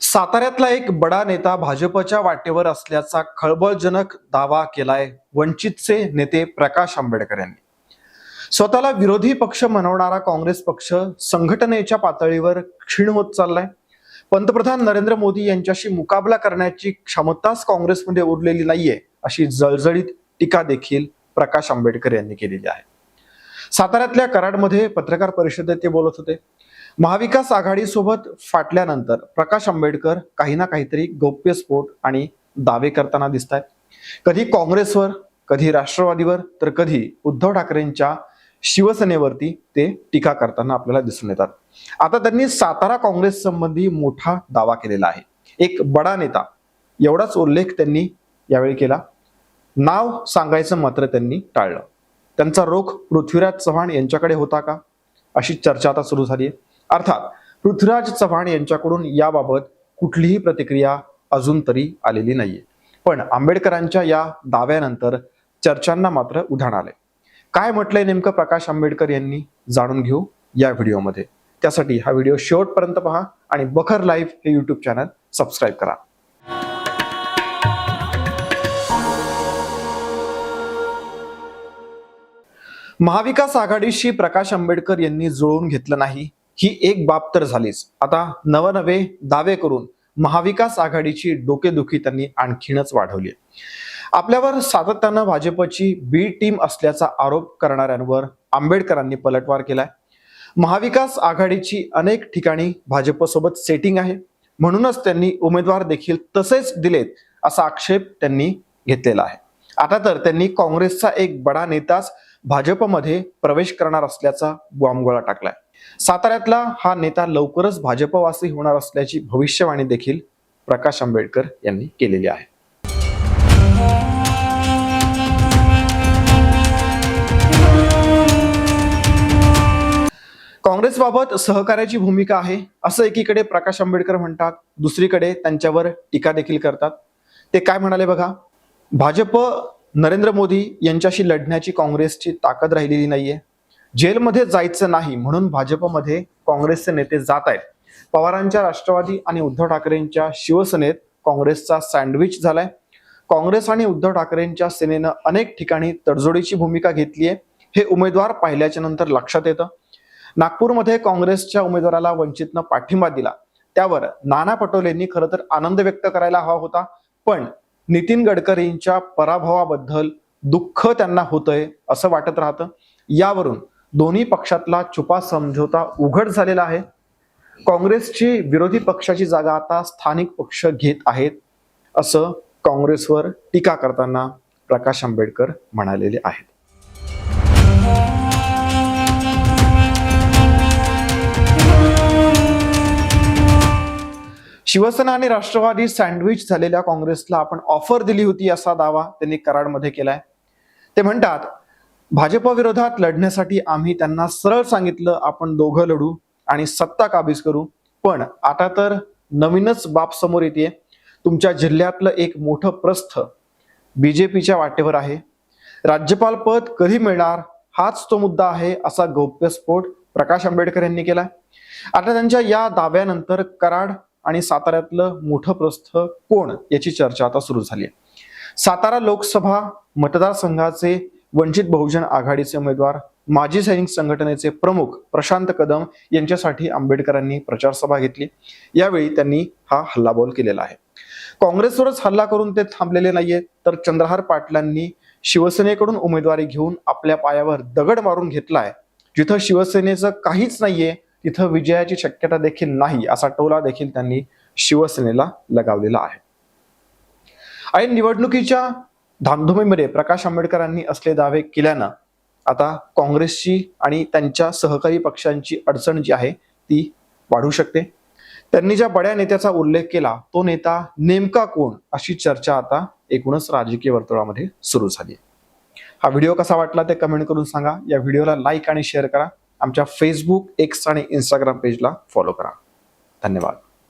साताऱ्यातला एक बडा नेता भाजपच्या वाटेवर असल्याचा खळबळजनक दावा केलाय वंचितचे नेते प्रकाश आंबेडकर यांनी. स्वतःला विरोधी पक्ष म्हणवणारा काँग्रेस पक्ष संघटनेच्या पातळीवर क्षीण होत चाललाय. पंतप्रधान नरेंद्र मोदी यांच्याशी मुकाबला करण्याची क्षमताच काँग्रेसमध्ये उरलेली नाहीये अशी जळजळीत टीका देखील प्रकाश आंबेडकर यांनी केलेली आहे. साताऱ्यातल्या कराडमध्ये पत्रकार परिषदेत ते बोलत होते. महाविकास आघाडीसोबत फाटल्यानंतर प्रकाश आंबेडकर काही ना काहीतरी गौप्यस्फोट आणि दावे करताना दिसत आहेत कधी काँग्रेसवर कधी राष्ट्रवादीवर तर कधी उद्धव ठाकरेंच्या शिवसेनेवरती ते टीका करताना आपल्याला दिसून येतात. आता त्यांनी सातारा काँग्रेस संबंधी मोठा दावा केलेला आहे. एक बडा नेता एवढाच उल्लेख त्यांनी यावेळी केला. नाव सांगायचं मात्र त्यांनी टाळलं. त्यांचा रोख पृथ्वीराज चव्हाण यांच्याकडे होता का? अशी चर्चा आता सुरू झाली आहे. अर्थात पृथ्वीराज चव्हाण यांच्याकडून याबाबत कुठलीही प्रतिक्रिया अजून तरी आलेली नाहीये. पण आंबेडकरांच्या या दाव्यानंतर चर्चांना मात्र उधाण आले काय म्हटलंय नेमकं प्रकाश आंबेडकर यांनी? जाणून घेऊ या व्हिडिओमध्ये. त्यासाठी हा व्हिडिओ शेवटपर्यंत पहा आणि बखर लाईव्ह हे युट्यूब चॅनल सबस्क्राईब करा. महाविकास आघाडीशी प्रकाश आंबेडकर यांनी जुळवून घेतलं नाही ही एक बाब तर झालीच. आता नवनवे दावे करून महाविकास आघाडीची डोकेदुखी त्यांनी आणखीनच वाढवली. आपल्यावर सातत्यानं भाजपची बी टीम असल्याचा आरोप करणाऱ्यांवर आंबेडकरांनी पलटवार केलाय. महाविकास आघाडीची अनेक ठिकाणी भाजपसोबत सेटिंग आहे. म्हणूनच त्यांनी उमेदवार देखील तसेच दिलेत असा आक्षेप त्यांनी घेतलेला आहे. आता तर त्यांनी काँग्रेसचा एक बडा नेताच भाजपमध्ये प्रवेश करणार असल्याचा बॉम्बगोळा टाकलाय. साताऱ्यातला हा नेता लवकरच भाजपवासी होणार असल्याची भविष्यवाणी देखील प्रकाश आंबेडकर यांनी केलेली आहे. काँग्रेसबाबत सहकार्याची भूमिका आहे असं एकीकडे प्रकाश आंबेडकर म्हणतात दुसरीकडे त्यांच्यावर टीका देखील करतात. ते काय म्हणाले बघा? भाजप नरेंद्र मोदी यांच्याशी लढण्याची काँग्रेसची ताकद राहिलेली नाहीये. जेलमध्ये जायचं नाही म्हणून भाजपमध्ये काँग्रेसचे नेते जात आहेत. पवारांच्या राष्ट्रवादी आणि उद्धव ठाकरेंच्या शिवसेनेत काँग्रेसचा सँडविच झालाय. काँग्रेस आणि उद्धव ठाकरेंच्या सेनेनं अनेक ठिकाणी तडजोडीची भूमिका घेतली आहे. हे उमेदवार पाहिल्याच्या नंतर लक्षात येतं. नागपूरमध्ये काँग्रेसच्या उमेदवाराला वंचितनं पाठिंबा दिला. त्यावर नाना पटोलेंनी खरं तर आनंद व्यक्त करायला हवा होता. पण नितीन गडकरींच्या पराभवाबद्दल दुःख त्यांना होतंय असं वाटत राहतं. यावरून दोन्ही पक्षातला छुपा समझोता उघड झालेला आहे. काँग्रेसची विरोधी पक्षाची जागा आता स्थानिक पक्ष घेत आहेत असं काँग्रेसवर टीका करताना प्रकाश आंबेडकर म्हणालेले आहेत. शिवसेना आणि राष्ट्रवादी सँडविच झालेल्या काँग्रेसला आपण ऑफर दिली होती असा दावा त्यांनी कराडमध्ये केलाय. ते म्हणतात भाजपविरोधात लढण्यासाठी आम्ही त्यांना सरळ सांगितलं आपण दोघं लढू आणि सत्ता काबीज करू. पण आता तर नवीनच बाप समोर येते तुमच्या जिल्ह्यातलं एक मोठं प्रस्थ बीजेपीच्या वाटेवर आहे. राज्यपाल पद कधी मिळणार हाच तो मुद्दा आहे असा गौप्यस्फोट प्रकाश आंबेडकर यांनी केला आता त्यांच्या या दाव्यानंतर कराड आणि साताऱ्यातलं मोठं प्रस्थ कोण याची चर्चा आता सुरू झाली आहे. सातारा लोकसभा मतदारसंघाचे वंचित बहुजन आघाडीचे उमेदवार माजी सैनिक संघटनेचे प्रमुख प्रशांत कदम यांच्यासाठी आंबेडकरांनी प्रचारसभा घेतली. यावेळी त्यांनी हा हल्लाबोल केलेला आहे. काँग्रेसवरच हल्ला करून ते थांबलेले नाहीये तर चंद्रहार पाटलांनी शिवसेनेकडून उमेदवारी घेऊन आपल्या पायावर दगड मारून घेतलाय. जिथं शिवसेनेचं काहीच नाहीये तिथं विजयाची शक्यता देखील नाही असा टोला देखील त्यांनी शिवसेनेला लगावलेला आहे. ऐन निवडणुकीच्या धामधुमीमध्ये प्रकाश आंबेडकरांनी असले दावे केल्यानं आता काँग्रेसची आणि त्यांच्या सहकारी पक्षांची अडचण जी आहे ती वाढू शकते. त्यांनी ज्या बड्या नेत्याचा उल्लेख केला तो नेता नेमका कोण अशी चर्चा आता एकूणच राजकीय वर्तुळामध्ये सुरू झाली हा व्हिडिओ कसा वाटला ते कमेंट करून सांगा. या व्हिडिओला लाईक आणि शेअर करा. आमच्या फेसबुक एक्स आणि इंस्टाग्राम पेजला फॉलो करा. धन्यवाद.